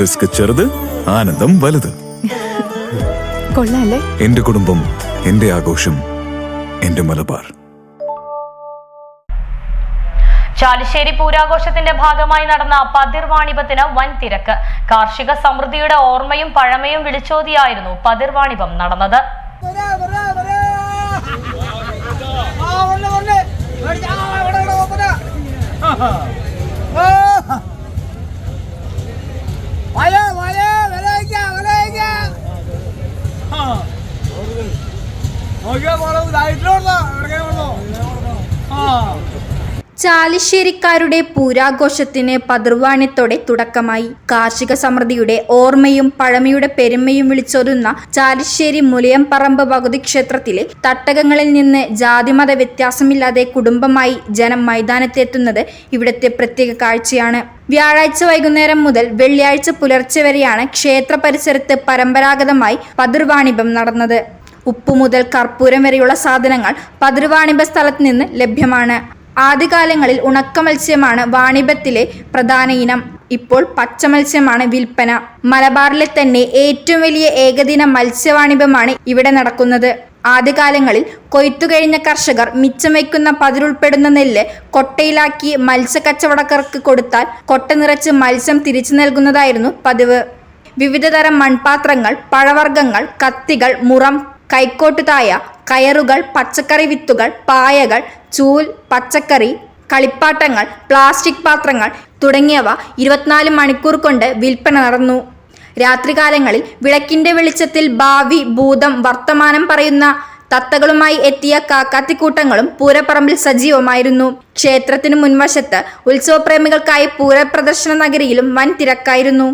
Risk ചെറുത് ആനന്ദം വലുത്. കൊള്ളാല്ലേ? എന്റെ കുടുംബം എന്റെ ആഘോഷം എന്റെ മലബാർ. ചാലിശ്ശേരി പൂരാഘോഷത്തിന്റെ ഭാഗമായി നടന്ന പതിർ വാണിപത്തിന് വൻ തിരക്ക് കാർഷിക സമൃദ്ധിയുടെ ഓർമ്മയും പഴമയും വിളിച്ചോതിയായിരുന്നു പതിർ വാണിപം നടന്നത്. വരാ, ചാലിശ്ശേരിക്കാരുടെ പൂരാഘോഷത്തിന് പതിർവാണ്യത്തോടെ തുടക്കമായി. കാർഷിക സമൃദ്ധിയുടെ ഓർമ്മയും പഴമയുടെ പെരുമയും വിളിച്ചൊരുന്ന ചാലിശ്ശേരി മുലയംപറമ്പ് ഭഗവതി ക്ഷേത്രത്തിലെ തട്ടകങ്ങളിൽ നിന്ന് ജാതിമത വ്യത്യാസമില്ലാതെ കുടുംബമായി ജനം മൈതാനത്തെത്തുന്നത് ഇവിടുത്തെ പ്രത്യേക കാഴ്ചയാണ്. വ്യാഴാഴ്ച വൈകുന്നേരം മുതൽ വെള്ളിയാഴ്ച പുലർച്ചെ വരെയാണ് ക്ഷേത്ര പരിസരത്ത് പരമ്പരാഗതമായി പതിർവാണിഭം നടന്നത്. ഉപ്പു മുതൽ കർപ്പൂരം വരെയുള്ള സാധനങ്ങൾ പതിരുവാണിഭ സ്ഥലത്ത് നിന്ന് ലഭ്യമാണ്. ആദ്യകാലങ്ങളിൽ ഉണക്ക മത്സ്യമാണ് വാണിഭത്തിലെ പ്രധാന ഇനം. ഇപ്പോൾ പച്ച മത്സ്യമാണ് വിൽപ്പന. മലബാറിലെ തന്നെ ഏറ്റവും വലിയ ഏകദിന മത്സ്യവാണിഭമാണ് ഇവിടെ നടക്കുന്നത്. ആദ്യകാലങ്ങളിൽ കൊയ്ത്തു കഴിഞ്ഞ കർഷകർ മിച്ചം വയ്ക്കുന്ന പതിരുൾപ്പെടുന്ന നെല്ല് കൊട്ടയിലാക്കി മത്സ്യക്കച്ചവടക്കാർക്ക് കൊടുത്താൽ കൊട്ട നിറച്ച് മത്സ്യം തിരിച്ചു നൽകുന്നതായിരുന്നു പതിവ്. വിവിധതരം മൺപാത്രങ്ങൾ പഴവർഗങ്ങൾ കത്തികൾ മുറം കൈക്കോട്ടുതായ കയറുകൾ പച്ചക്കറി വിത്തുകൾ പായകൾ ചൂൽ പച്ചക്കറി കളിപ്പാട്ടങ്ങൾ പ്ലാസ്റ്റിക് പാത്രങ്ങൾ തുടങ്ങിയവ ഇരുപത്തിനാല് മണിക്കൂർ കൊണ്ട് വിൽപ്പന നടന്നു. രാത്രികാലങ്ങളിൽ വിളക്കിന്റെ വെളിച്ചത്തിൽ ഭാവി ഭൂതം വർത്തമാനം പറയുന്ന തത്തകളുമായി എത്തിയ കാക്കാത്തിക്കൂട്ടങ്ങളും പൂരപ്പറമ്പിൽ സജീവമായിരുന്നു. ക്ഷേത്രത്തിനു മുൻവശത്ത് ഉത്സവപ്രേമികൾക്കായി പൂരപ്രദർശന നഗരിയിലും വൻ തിരക്കായിരുന്നു.